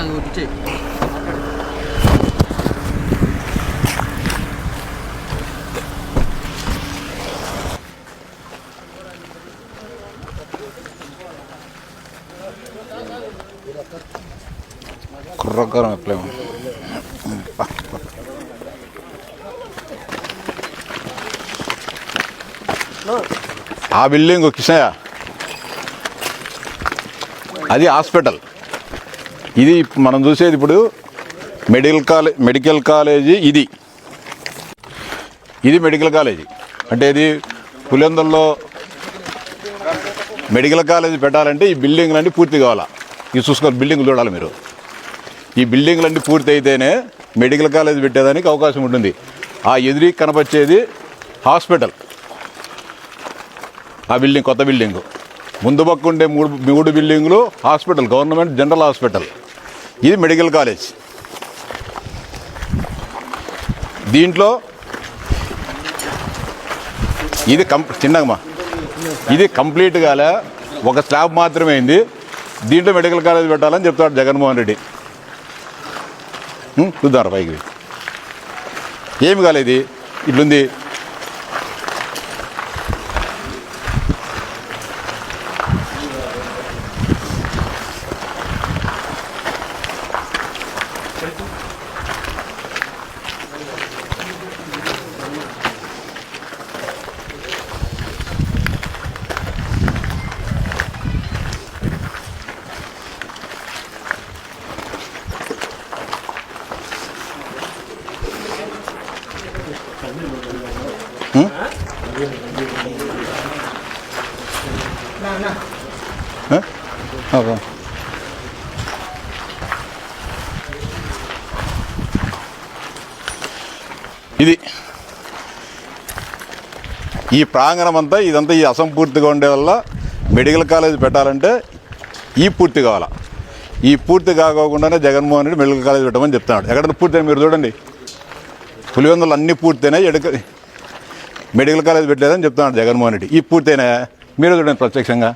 అది ఒకటి ఇచ్చేయి. కుర్రకారం ఎట్లేమో ఆ బిల్డింగ్ కిషయ అది హాస్పిటల్ ఇది మనం చూసేది ఇప్పుడు మెడికల్ కాలేజ్ మెడికల్ కాలేజీ ఇది. ఇది మెడికల్ కాలేజీ అంటే ఇది పులిందల్లో మెడికల్ కాలేజీ పెట్టాలంటే ఈ బిల్డింగ్లన్నీ పూర్తి కావాలా? ఇది చూసుకొని బిల్డింగ్ చూడాలి మీరు. ఈ బిల్డింగ్లన్నీ పూర్తి అయితేనే మెడికల్ కాలేజ్ పెట్టేదానికి అవకాశం ఉంటుంది. ఆ ఎదురి కనపచ్చేది హాస్పిటల్. ఆ బిల్డింగ్ కొత్త బిల్డింగ్. ముందు పక్క ఉండే మూడు మూడు బిల్డింగులు హాస్పిటల్ గవర్నమెంట్ జనరల్ హాస్పిటల్. ఇది మెడికల్ కాలేజ్. దీంట్లో ఇది కం చిన్నగమ్మా ఇది కంప్లీట్గా ఒక స్లాబ్ మాత్రమే అయింది. దీంట్లో మెడికల్ కాలేజ్ పెట్టాలని చెప్తాడు జగన్మోహన్ రెడ్డి. చూద్దాం పైకి. ఏమి కాలేదు ఇట్లుంది. ఇది. ఈ ప్రాంగణం అంతా ఇదంతా ఈ అసంపూర్తిగా ఉండే వల్ల మెడికల్ కాలేజ్ పెట్టాలంటే ఈ పూర్తి కావాలా. ఈ పూర్తి కాకోకుండానే జగన్మోహన్ రెడ్డి మెడికల్ కాలేజ్ పెట్టమని చెప్తున్నాడు. ఎక్కడ పూర్తయినా మీరు చూడండి. పులివెందులు అన్ని పూర్తయినా ఎడక మెడికల్ కాలేజ్ పెట్టలేదని చెప్తున్నాడు జగన్మోహన్ రెడ్డి. ఈ పూర్తయినా మీరు చూడండి ప్రత్యక్షంగా.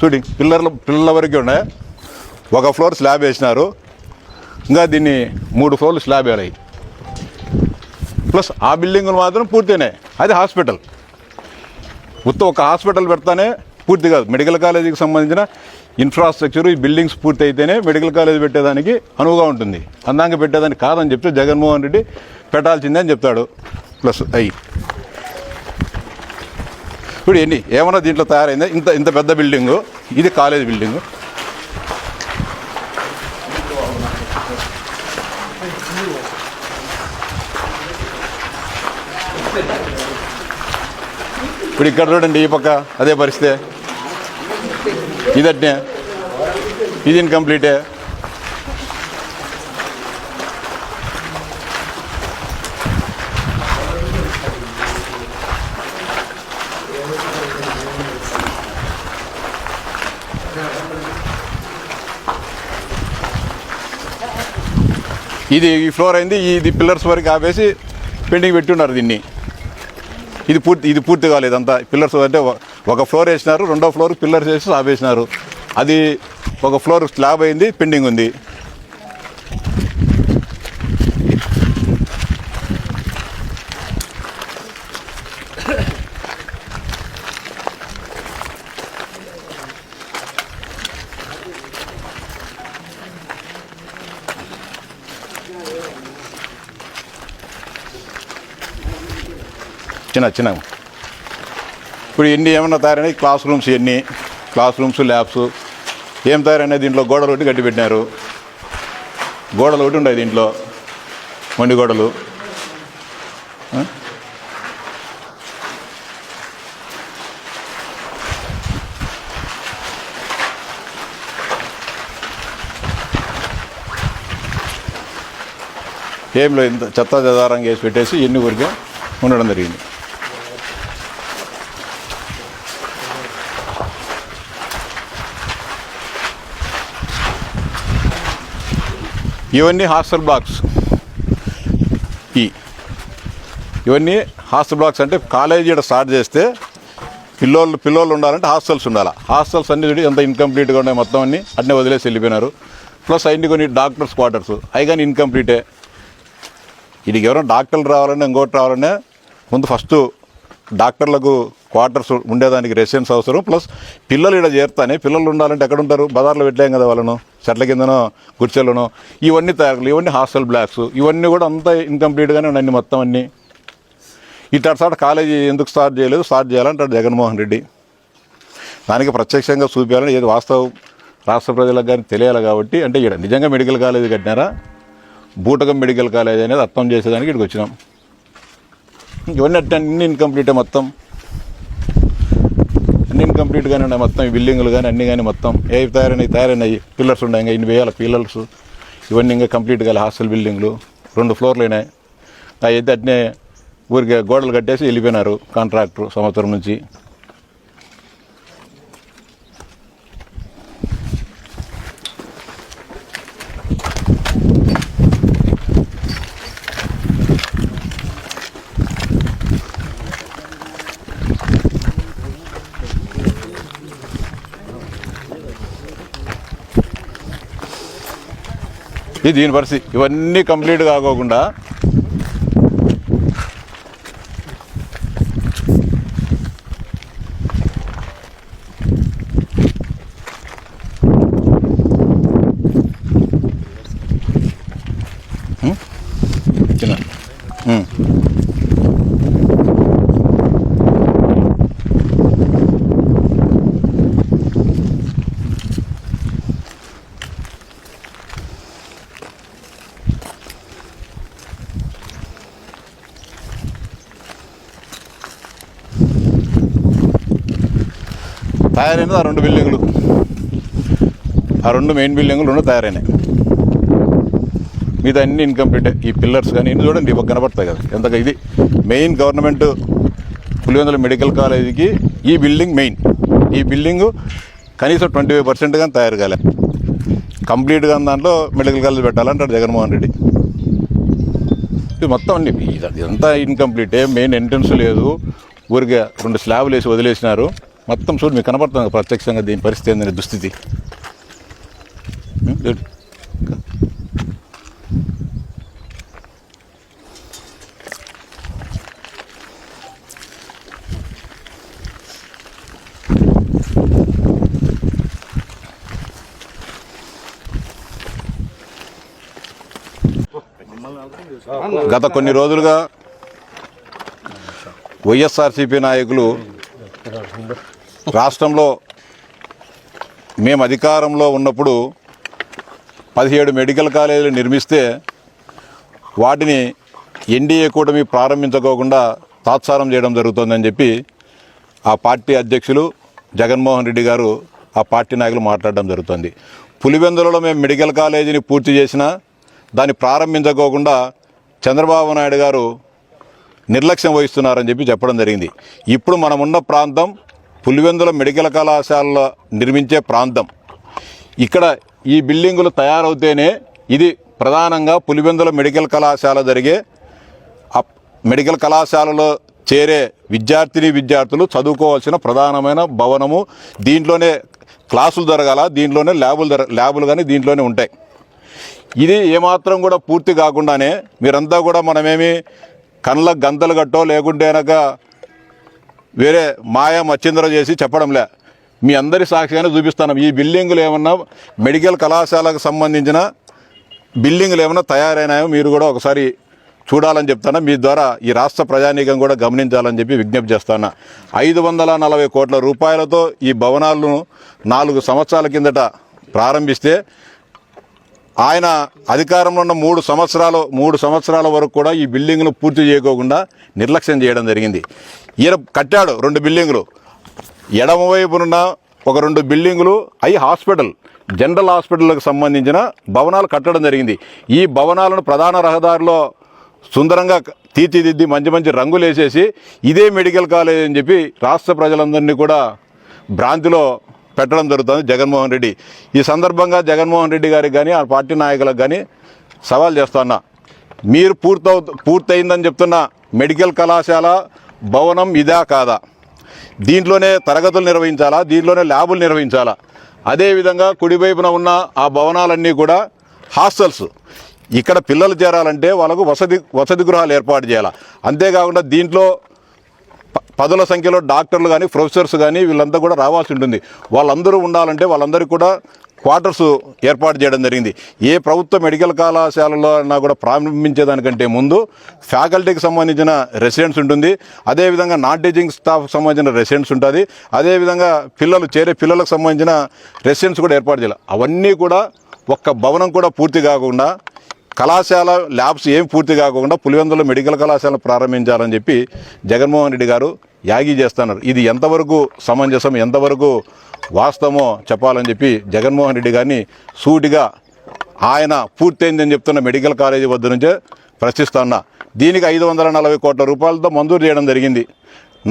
చూడి పిల్లర్ల పిల్లల వరకు ఉన్నాయి. ఒక ఫ్లోర్ స్లాబ్ వేసినారు. ఇంకా దీన్ని మూడు ఫ్లోర్లు స్లాబ్ వేయాలి. ప్లస్ ఆ బిల్డింగులు మాత్రం పూర్తయినాయి. అది హాస్పిటల్. మొత్తం ఒక హాస్పిటల్ పెడతానే పూర్తి కాదు. మెడికల్ కాలేజీకి సంబంధించిన ఇన్ఫ్రాస్ట్రక్చర్ ఈ బిల్డింగ్స్ పూర్తి అయితేనే మెడికల్ కాలేజ్ పెట్టేదానికి అనువుగా ఉంటుంది. అందంగా పెట్టేదానికి కాదని చెప్తే జగన్మోహన్ రెడ్డి పెట్టాల్సిందే అని చెప్తాడు. ప్లస్ అయ్యి ఇప్పుడు ఎన్ని ఏమన్నా దీంట్లో తయారైందా? ఇంత ఇంత పెద్ద బిల్డింగు. ఇది కాలేజ్ బిల్డింగు. ఇప్పుడు ఇక్కడ చూడండి ఈ పక్క అదే పరిస్థితి. ఇదట్నే. ఇది ఇన్కంప్లీటే ఇది ఈ ఫ్లోర్ అయింది ఇది పిల్లర్స్ వరకు ఆపేసి పెండింగ్ పెట్టున్నారు దీన్ని. ఇది పూర్తి ఇది పూర్తి కాలేదు. అంతా పిల్లర్స్ అంటే ఒక- ఫ్లోర్ వేసినారు రెండో ఫ్లోర్ పిల్లర్స్ వేసి స్లాబ్ వేసినారు అది ఒక ఫ్లోర్ స్లాబ్ అయింది పెండింగ్ ఉంది. చిన్న చిన్న ఇప్పుడు ఎన్ని ఏమన్నా తయారైనాయి? క్లాస్ రూమ్స్ ఎన్ని? Class rooms labs. ఏం తయారైనాయి దీంట్లో? గోడలు ఒకటి కట్టి పెట్టినారు. గోడలు ఒకటి ఉన్నాయి దీంట్లో. మొండి గోడలు. ఏం లేదు ఇంత చెత్త చెదారంగా వేసి పెట్టేసి ఎన్ని ఊరికే ఉండడం జరిగింది. ఇవన్నీ హాస్టల్ బ్లాక్స్. ఈ ఇవన్నీ హాస్టల్ బ్లాక్స్ అంటే కాలేజీ ఇక్కడ స్టార్ట్ చేస్తే పిల్లోళ్ళు పిల్లోళ్ళు ఉండాలంటే హాస్టల్స్ ఉండాలి. హాస్టల్స్ అన్ని చూడి ఎంత ఇన్కంప్లీట్గా ఉన్నాయి మొత్తం అన్ని. అన్నీ వదిలేసి వెళ్ళిపోయినారు. ప్లస్ అన్ని కొన్ని డాక్టర్స్ క్వార్టర్స్ అవి కానీ ఇన్కంప్లీటే ఇది ఎవరైనా డాక్టర్లు రావాలన్నా ఇంకోటి రావాలన్నా ముందు ఫస్ట్ డాక్టర్లకు క్వార్టర్స్ ఉండేదానికి రెసిడెన్స్ అవసరం. ప్లస్ పిల్లలు ఇక్కడ చేరుతానే పిల్లలు ఉండాలంటే ఎక్కడ ఉంటారు బజార్లో పెట్టలేం కదా వాళ్ళను. చెట్ల కిందనో గుర్చెలను ఇవన్నీ తయారు ఇవన్నీ హాస్టల్ బ్లాక్స్. ఇవన్నీ కూడా అంతా ఇన్కంప్లీట్గానే ఉన్నాయి మొత్తం అన్నీ. ఇటు సార్ కాలేజీ ఎందుకు స్టార్ట్ చేయలేదు? స్టార్ట్ చేయాలంటాడు జగన్మోహన్ రెడ్డి. దానికి ప్రత్యక్షంగా చూపించాలని ఏది వాస్తవం? రాష్ట్ర ప్రజలకు కానీ తెలియాలి కాబట్టి. అంటే ఇక్కడ నిజంగా మెడికల్ కాలేజీ కట్టినారా? బూటకం మెడికల్ కాలేజ్ అనేది అర్థం చేసేదానికి ఇక్కడికి వచ్చినాం. ఇవన్నీ అట్ట అన్ని ఇన్కంప్లీటే మొత్తం. అన్ని ఇన్కంప్లీట్గానే ఉన్నాయి మొత్తం ఈ బిల్డింగ్లు కానీ అన్నీ కానీ మొత్తం. ఏవి తయారైనాయి తయారైనాయి. పిల్లర్స్ ఉన్నాయి ఇంకా ఇన్ని వేయాల పిల్లర్స్ ఇవన్నీ ఇంకా కంప్లీట్ కాలే హాస్టల్ బిల్డింగ్లు రెండు ఫ్లోర్లు అయినాయి. అయితే అట్నే ఊరికే గోడలు కట్టేసి వెళ్ళిపోయినారు కాంట్రాక్టర్ సంవత్సరం నుంచి. ఇది దీని పరిస్థితి ఇవన్నీ కంప్లీట్ కాకోకుండా చిన్న తయారైనది ఆ రెండు బిల్డింగులు. ఆ రెండు మెయిన్ బిల్డింగులు రెండు తయారైనాయి. మీద అన్ని ఇన్కంప్లీట్ ఈ పిల్లర్స్ కానీ ఇన్ని చూడండి ఇవ్వ కనబడతాయి కదా. ఎంత ఇది మెయిన్ గవర్నమెంట్ పులివెందుల మెడికల్ కాలేజీకి ఈ బిల్డింగ్ మెయిన్ ఈ బిల్డింగ్ కనీసం ట్వంటీ ఫైవ్ పర్సెంట్ కానీ తయారు కాలే. కంప్లీట్గా దాంట్లో మెడికల్ కాలేజ్ పెట్టాలంటాడు జగన్మోహన్ రెడ్డి. ఇది మొత్తం అన్ని ఇదంతా ఇన్కంప్లీటే మెయిన్ ఎంట్రన్స్ లేదు. ఊరికే రెండు స్లాబ్లు వేసి వదిలేసినారు. మొత్తం చూడు మీకు కనపడుతుంది ప్రత్యక్షంగా దీని పరిస్థితి ఏంటనే దుస్థితి. గత కొన్ని రోజులుగా వైఎస్ఆర్సీపీ నాయకులు రాష్ట్రంలో మేము అధికారంలో ఉన్నప్పుడు పదిహేడు మెడికల్ కాలేజీలు నిర్మిస్తే వాటిని ఎన్డీఏ కూటమి ప్రారంభించుకోకుండా తాత్సారం చేయడం జరుగుతుందని చెప్పి ఆ పార్టీ అధ్యక్షులు జగన్మోహన్ రెడ్డి గారు ఆ పార్టీ నాయకులు మాట్లాడడం జరుగుతుంది. పులివెందులలో మేము మెడికల్ కాలేజీని పూర్తి చేసినా దాన్ని ప్రారంభించుకోకుండా చంద్రబాబు నాయుడు గారు నిర్లక్ష్యం వహిస్తున్నారని చెప్పి చెప్పడం జరిగింది. ఇప్పుడు మనమున్న ప్రాంతం పులివెందుల మెడికల్ కళాశాలలో నిర్మించే ప్రాంతం. ఇక్కడ ఈ బిల్డింగులు తయారవుతేనే ఇది ప్రధానంగా పులివెందుల మెడికల్ కళాశాల జరిగే అప్- మెడికల్ కళాశాలలో చేరే విద్యార్థిని విద్యార్థులు చదువుకోవాల్సిన ప్రధానమైన భవనము. దీంట్లోనే క్లాసులు జరగాల దీంట్లోనే ల్యాబులు జర ల్యాబులు కానీ దీంట్లోనే ఉంటాయి. ఇది ఏమాత్రం కూడా పూర్తి కాకుండానే మీరంతా కూడా మనమేమి కళ్ళ గంతలు కట్టో లేకుంటే కనుక వేరే మాయ మచ్చింద్ర చేసి చెప్పడంలే. మీ అందరి సాక్షిగానే చూపిస్తాను. ఈ బిల్డింగులు ఏమన్నా మెడికల్ కళాశాలకు సంబంధించిన బిల్డింగులు ఏమైనా తయారైనాయో మీరు కూడా ఒకసారి చూడాలని చెప్తాను. మీ ద్వారా ఈ రాష్ట్ర ప్రజానీకం కూడా గమనించాలని చెప్పి విజ్ఞప్తి చేస్తాను. ఐదు వందల నలభై కోట్ల రూపాయలతో ఈ భవనాలను నాలుగు సంవత్సరాల కిందట ప్రారంభిస్తే ఆయన అధికారంలో ఉన్న మూడు సంవత్సరాలు మూడు సంవత్సరాల వరకు కూడా ఈ బిల్డింగ్ను పూర్తి చేయకోకుండా నిర్లక్ష్యం చేయడం జరిగింది. ఈయన కట్టాడు రెండు బిల్డింగులు. ఎడమవైపునున్న ఒక రెండు బిల్డింగులు అవి హాస్పిటల్ జనరల్ హాస్పిటల్కి సంబంధించిన భవనాలు కట్టడం జరిగింది. ఈ భవనాలను ప్రధాన రహదారిలో సుందరంగా తీర్చిదిద్ది మంచి మంచి రంగులు వేసేసి ఇదే మెడికల్ కాలేజ్ అని చెప్పి రాష్ట్ర ప్రజలందరినీ కూడా భ్రాంతిలో పెట్టడం జరుగుతుంది జగన్మోహన్ రెడ్డి. ఈ సందర్భంగా జగన్మోహన్ రెడ్డి గారికి కానీ ఆ పార్టీ నాయకులకు కానీ సవాల్ చేస్తున్నా మీరు పూర్తవు పూర్తయిందని చెప్తున్న మెడికల్ కళాశాల భవనం ఇదా కాదా? దీంట్లోనే తరగతులు నిర్వహించాలా? దీంట్లోనే ల్యాబులు నిర్వహించాలా? అదేవిధంగా కుడివైపున ఉన్న ఆ భవనాలన్నీ కూడా హాస్టల్స్. ఇక్కడ పిల్లలు చేరాలంటే వాళ్ళకు వసతి వసతి గృహాలు ఏర్పాటు చేయాలి? అంతేకాకుండా దీంట్లో పదుల సంఖ్యలో డాక్టర్లు కానీ ప్రొఫెసర్స్ కానీ వీళ్ళంతా కూడా రావాల్సి ఉంటుంది. వాళ్ళందరూ ఉండాలంటే వాళ్ళందరికీ కూడా క్వార్టర్స్ ఏర్పాటు చేయడం జరిగింది. ఏ ప్రభుత్వ మెడికల్ కళాశాలలో అయినా కూడా ప్రారంభించేదానికంటే ముందు ఫ్యాకల్టీకి సంబంధించిన రెసిడెంట్స్ ఉంటుంది. అదేవిధంగా నాన్ టీచింగ్ స్టాఫ్ సంబంధించిన రెసిడెంట్స్ ఉంటుంది. అదేవిధంగా పిల్లలు చేరే పిల్లలకు సంబంధించిన రెసిడెన్స్ కూడా ఏర్పాటు చేయాలి. అవన్నీ కూడా ఒక్క భవనం కూడా పూర్తి కాకుండా కళాశాల ల్యాబ్స్ ఏం పూర్తి కాకుండా పులివెందులో మెడికల్ కళాశాలను ప్రారంభించాలని చెప్పి జగన్మోహన్ రెడ్డి గారు యాగి చేస్తున్నారు. ఇది ఎంతవరకు సమంజసం ఎంతవరకు వాస్తవమో చెప్పాలని చెప్పి జగన్మోహన్ రెడ్డి గారిని సూటిగా ఆయన పూర్తయిందని చెప్తున్న మెడికల్ కాలేజీ వద్ద నుంచే ప్రశ్నిస్తున్నా దీనికి ఐదు వందల నలభై కోట్ల రూపాయలతో మంజూరు చేయడం జరిగింది.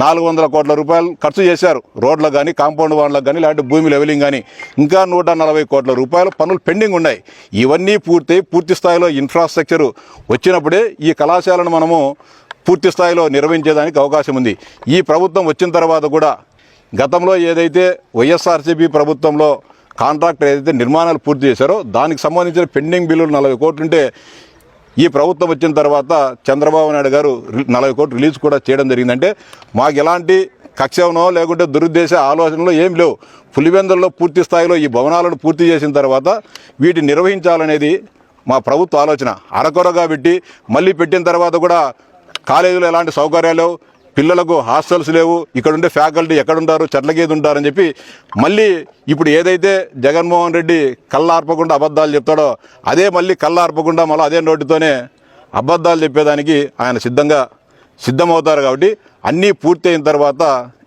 నాలుగు వందల కోట్ల రూపాయలు ఖర్చు చేశారు. రోడ్లకు కానీ కాంపౌండ్ వాళ్ళకు కానీ లేదంటే భూమి లెవెలింగ్ కానీ ఇంకా నూట నలభై కోట్ల రూపాయలు పనులు పెండింగ్ ఉన్నాయి. ఇవన్నీ పూర్తి పూర్తి స్థాయిలో ఇన్ఫ్రాస్ట్రక్చర్ వచ్చినప్పుడే ఈ కళాశాలను మనము పూర్తి స్థాయిలో నిర్వహించేదానికి అవకాశం ఉంది. ఈ ప్రభుత్వం వచ్చిన తర్వాత కూడా గతంలో ఏదైతే వైఎస్ఆర్సీపీ ప్రభుత్వంలో కాంట్రాక్టర్ ఏదైతే నిర్మాణాలు పూర్తి చేశారో దానికి సంబంధించిన పెండింగ్ బిల్లులు నలభై కోట్లుంటే ఈ ప్రభుత్వం వచ్చిన తర్వాత చంద్రబాబు నాయుడు గారు నలభై కోట్లు రిలీజ్ కూడా చేయడం జరిగిందంటే మాకు ఎలాంటి కక్షనో లేకుంటే దురుద్దేశ ఆలోచనలు ఏం లేవు. పులివెందుల్లో పూర్తి స్థాయిలో ఈ భవనాలను పూర్తి చేసిన తర్వాత వీటిని నిర్వహించాలనేది మా ప్రభుత్వ ఆలోచన. అరకొరగా పెట్టి మళ్ళీ పెట్టిన తర్వాత కూడా కాలేజీలో ఎలాంటి సౌకర్యాలు పిల్లలకు హాస్టల్స్ లేవు ఇక్కడ ఉండే ఫ్యాకల్టీ ఎక్కడుంటారు చెట్లకేది ఉంటారని చెప్పి మళ్ళీ ఇప్పుడు ఏదైతే జగన్మోహన్ రెడ్డి కళ్ళార్పకుండా అబద్ధాలు చెప్తాడో అదే మళ్ళీ కళ్ళార్పకుండా మళ్ళీ అదే నోటితోనే అబద్ధాలు చెప్పేదానికి ఆయన సిద్ధంగా సిద్ధమవుతారు కాబట్టి అన్నీ పూర్తి అయిన తర్వాత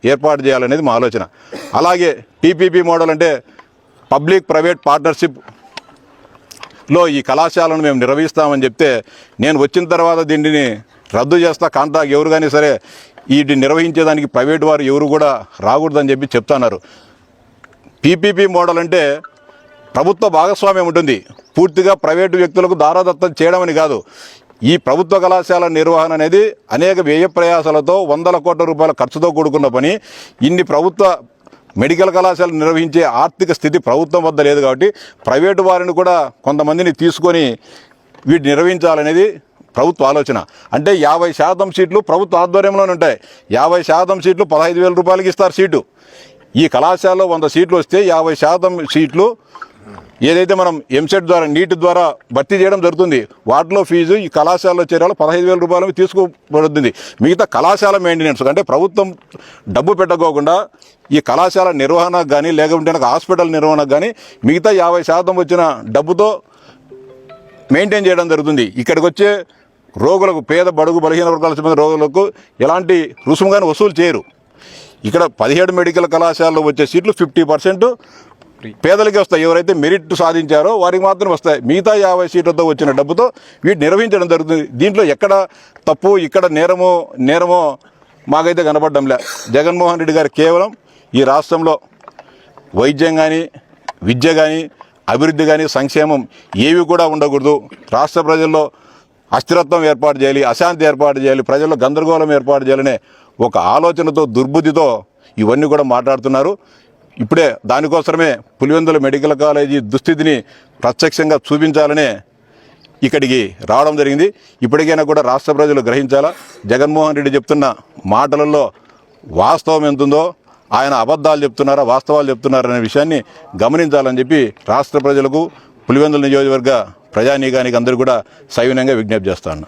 ఏర్పాటు చేయాలనేది మా ఆలోచన. అలాగే టీపీపీ మోడల్ అంటే పబ్లిక్ ప్రైవేట్ పార్ట్నర్షిప్లో ఈ కళాశాలను మేము నిర్వహిస్తామని చెప్తే నేను వచ్చిన తర్వాత దీనిని రద్దు చేస్తా కాంట్రాక్ట్ ఎవరు కానీ సరే వీటిని నిర్వహించేదానికి ప్రైవేట్ వారు ఎవరు కూడా రాకూడదని చెప్పి చెప్తున్నారు పీపీపీ మోడల్ అంటే ప్రభుత్వ భాగస్వామ్యం ఉంటుంది. పూర్తిగా ప్రైవేటు వ్యక్తులకు దారాదత్తం చేయడం అని కాదు. ఈ ప్రభుత్వ కళాశాల నిర్వహణ అనేది అనేక వ్యయ ప్రయాసాలతో వందల కోట్ల రూపాయల ఖర్చుతో కూడుకున్న పని. ఇన్ని ప్రభుత్వ మెడికల్ కళాశాల నిర్వహించే ఆర్థిక స్థితి ప్రభుత్వం వద్ద లేదు కాబట్టి ప్రైవేటు వారిని కూడా కొంతమందిని తీసుకొని వీటిని నిర్వహించాలనేది ప్రభుత్వ ఆలోచన. అంటే యాభై శాతం సీట్లు ప్రభుత్వ ఆధ్వర్యంలోనే ఉంటాయి. యాభై శాతం సీట్లు పదహైదు వేల రూపాయలకి ఇస్తారు సీటు. ఈ కళాశాలలో వంద సీట్లు వస్తే యాభై శాతం సీట్లు ఏదైతే మనం ఎంసెట్ ద్వారా నీట్ ద్వారా భర్తీ చేయడం జరుగుతుంది వాటిలో ఫీజు ఈ కళాశాలలో చేరాలో పదహైదు వేల రూపాయలు తీసుకోబడుతుంది. మిగతా కళాశాల మెయింటెనెన్స్ అంటే ప్రభుత్వం డబ్బు పెట్టకోకుండా ఈ కళాశాల నిర్వహణకు కానీ లేకుంటే హాస్పిటల్ నిర్వహణకు కానీ మిగతా యాభై శాతం వచ్చిన డబ్బుతో మెయింటైన్ చేయడం జరుగుతుంది. ఇక్కడికి వచ్చే రోగులకు పేద బడుగు బలహీన వర్గాలకు చెందిన రోగులకు ఎలాంటి రుసుము కానీ వసూలు చేయరు. ఇక్కడ పదిహేడు మెడికల్ కళాశాలలో వచ్చే సీట్లు ఫిఫ్టీ పర్సెంట్. పేదలకి వస్తాయి. ఎవరైతే మెరిట్ సాధించారో వారికి మాత్రం వస్తాయి. మిగతా యాభై సీట్లతో వచ్చిన డబ్బుతో వీటిని నిర్వహించడం జరుగుతుంది. దీంట్లో ఎక్కడ తప్పు ఇక్కడ నేరమో నేరమో మాకైతే కనపడడంలే జగన్మోహన్ రెడ్డి గారు కేవలం ఈ రాష్ట్రంలో వైద్యం కానీ విద్య కానీ అభివృద్ధి కానీ సంక్షేమం ఏవి కూడా ఉండకూడదు. రాష్ట్ర ప్రజల్లో అస్థిరత్వం ఏర్పాటు చేయాలి అశాంతి ఏర్పాటు చేయాలి ప్రజల్లో గందరగోళం ఏర్పాటు చేయాలనే ఒక ఆలోచనతో దుర్బుద్ధితో ఇవన్నీ కూడా మాట్లాడుతున్నారు. ఇప్పుడే దానికోసమే పులివెందుల మెడికల్ కాలేజీ దుస్థితిని ప్రత్యక్షంగా చూపించాలనే ఇక్కడికి రావడం జరిగింది. ఇప్పటికైనా కూడా రాష్ట్ర ప్రజలు గ్రహించాలా? జగన్మోహన్ రెడ్డి చెప్తున్న మాటలలో వాస్తవం ఎంతుందో ఆయన అబద్ధాలు చెప్తున్నారా వాస్తవాలు చెప్తున్నారనే విషయాన్ని గమనించాలని చెప్పి రాష్ట్ర ప్రజలకు పులివెందుల నియోజకవర్గ ప్రజానీకానికి అందరూ కూడా సవినయంగా విజ్ఞప్తి చేస్తాను